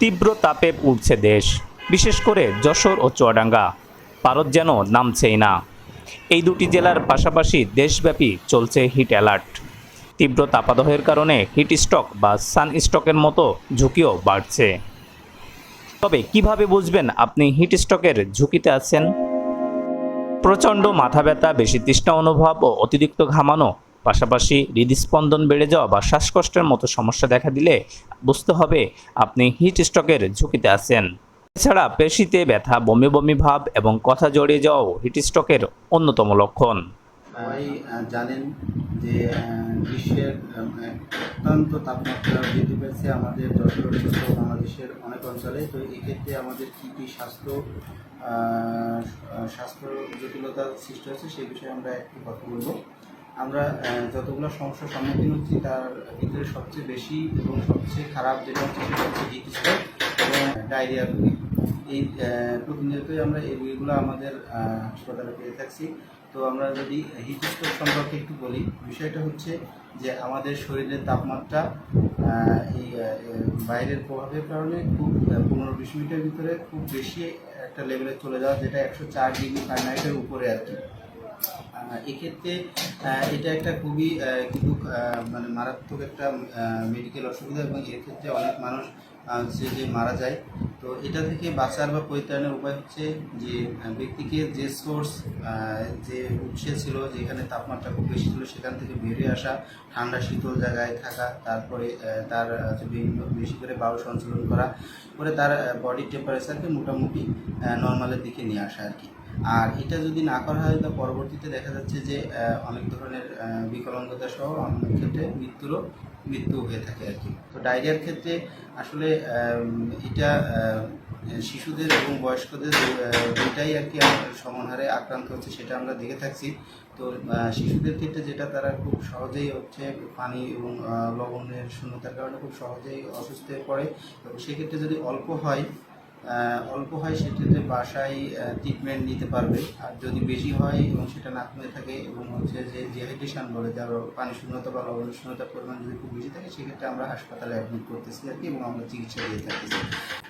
তীব্র তাপে উঠছে দেশ, বিশেষ করে যশোর ও চুয়াডাঙ্গা। পারদ যেন নামছেই না। এই দুটি জেলার পাশাপাশি দেশব্যাপী চলছে হিট অ্যালার্ট তীব্র তাপাদহের কারণে হিট স্টক বা সান স্টকের মতো ঝুঁকিও বাড়ছে। তবে কীভাবে বুঝবেন আপনি হিট স্ট্রোকের ঝুঁকিতে আছেন? প্রচণ্ড মাথা ব্যথা বেশি তৃষ্ণা অনুভব ও অতিরিক্ত ঘামানো পাশাপাশি হৃদস্পন্দন বেড়ে যাওয়া বা শ্বাসকষ্টের মতো সমস্যা দেখা দিলে বুঝতে হবে আপনি হিট স্ট্রোকের ঝুঁকিতে আছেন। এছাড়া পেশিতে ব্যথা, বমি বমি ভাব এবং কথা জড়িয়ে যাওয়াও হিট স্ট্রোকের অন্যতম লক্ষণ। সবাই জানেন যে গ্রীষ্মের অত্যন্ত তাপমাত্রা বৃদ্ধি পেয়েছে আমাদের যশোর বাংলাদেশের অনেক অঞ্চলে। তো এক্ষেত্রে আমাদের কী কী স্বাস্থ্য স্বাস্থ্য জটিলতা সৃষ্টি হচ্ছে সেই বিষয়ে আমরা একটু কথা বলব। আমরা যতগুলো সমস্যার সম্মুখীন হচ্ছি, তার ভিতরে সবচেয়ে বেশি এবং সবচেয়ে খারাপ যেটা হচ্ছে সেটা হচ্ছে এবং ডায়রিয়া রোগী। এই প্রতিনিয়তই আমরা এই রোগীগুলো আমাদের হাসপাতালে পেয়ে থাকছি। তো আমরা যদি হিট সম্পর্কে একটু বলি, বিষয়টা হচ্ছে যে আমাদের শরীরের তাপমাত্রা এই বাইরের প্রভাবের কারণে খুব পনেরো বিশ মিনিটের ভিতরে খুব বেশি একটা লেভেলে চলে যাওয়া, যেটা একশো চার ডিগ্রি ফারেনহাইটের উপরে আর কি। এক্ষেত্রে এটা একটা খুবই কিন্তু মানে মারাত্মক একটা মেডিকেল অসুবিধা এবং এর ক্ষেত্রে অনেক মানুষ হচ্ছে যে মারা যায়। তো এটা থেকে বাঁচার বা পরিত্রাণের উপায় হচ্ছে যে ব্যক্তিকে যে সোর্স যে উৎসে ছিল, যেখানে তাপমাত্রা খুব বেশি ছিল, সেখান থেকে বেরিয়ে আসা, ঠান্ডা, শীতল জায়গায় থাকা, তারপরে তার বিভিন্ন, বেশি করে বায়ু সঞ্চালন করা, করে তার বডি টেম্পারেচারকে মোটামুটি নর্মালের দিকে নিয়ে আসা আর কি। আর এটা যদি না করা হয় তা পরবর্তীতে দেখা যাচ্ছে যে অনেক ধরনের বিকলাঙ্গতা সহ অনেক ক্ষেত্রে মৃত্যুরও মৃত্যু হয়ে থাকে আর কি। তো ডায়রিয়ার ক্ষেত্রে আসলে এটা শিশুদের এবং বয়স্কদের আহ, দুইটাই আর কি আমাদের সমান হারে আক্রান্ত হচ্ছে সেটা আমরা দেখে থাকছি। তো শিশুদের ক্ষেত্রে যেটা তারা খুব সহজেই হচ্ছে পানি এবং লবণের শূন্যতার কারণে খুব সহজেই অসুস্থ হয়ে পড়ে। এবং সেক্ষেত্রে যদি অল্প হয় অল্প হয় সেক্ষেত্রে বাসায় ট্রিটমেন্ট নিতে পারবে। আর যদি বেশি হয় এবং সেটা না কমে থাকে এবং হচ্ছে যে ডিহাইড্রেশন বলে, যার পানি শূন্যতা বা লবণ শূন্যতার পরিমাণ যদি খুব বেশি থাকে, সেক্ষেত্রে আমরা হাসপাতালে অ্যাডমিট করতেছি আর কি এবং আমরা চিকিৎসা দিয়ে থাকতেছি।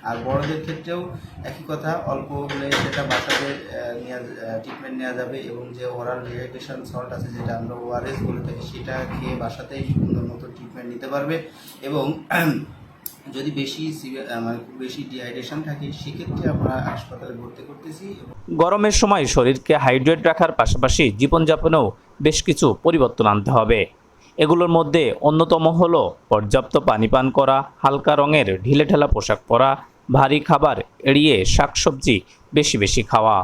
আর বড়দের ক্ষেত্রেও একই কথা, অল্প হলে সেটা বাসাতে নেওয়া ট্রিটমেন্ট নেওয়া যাবে এবং যে ওরাল ডিহাইড্রেশন সল্ট আছে যেটা আমরা ওআরএস বলে থাকি, সেটা খেয়ে বাসাতেই সুন্দর মতো ট্রিটমেন্ট নিতে পারবে এবং যদি বেশি মানে বেশি ডিহাইড্রেশন থাকে, সেক্ষেত্রে আমরা হাসপাতালে ভর্তি করতেছি গরমের সময় শরীরকে হাইড্রেট রাখার পাশাপাশি জীবনযাপনেও বেশ কিছু পরিবর্তন আনতে হবে। এগুলোর মধ্যে অন্যতম হল পর্যাপ্ত পানি পান করা, হালকা রঙের ঢিলেঢালা পোশাক পরা, ভারী খাবার এড়িয়ে শাকসবজি বেশি বেশি খাওয়া।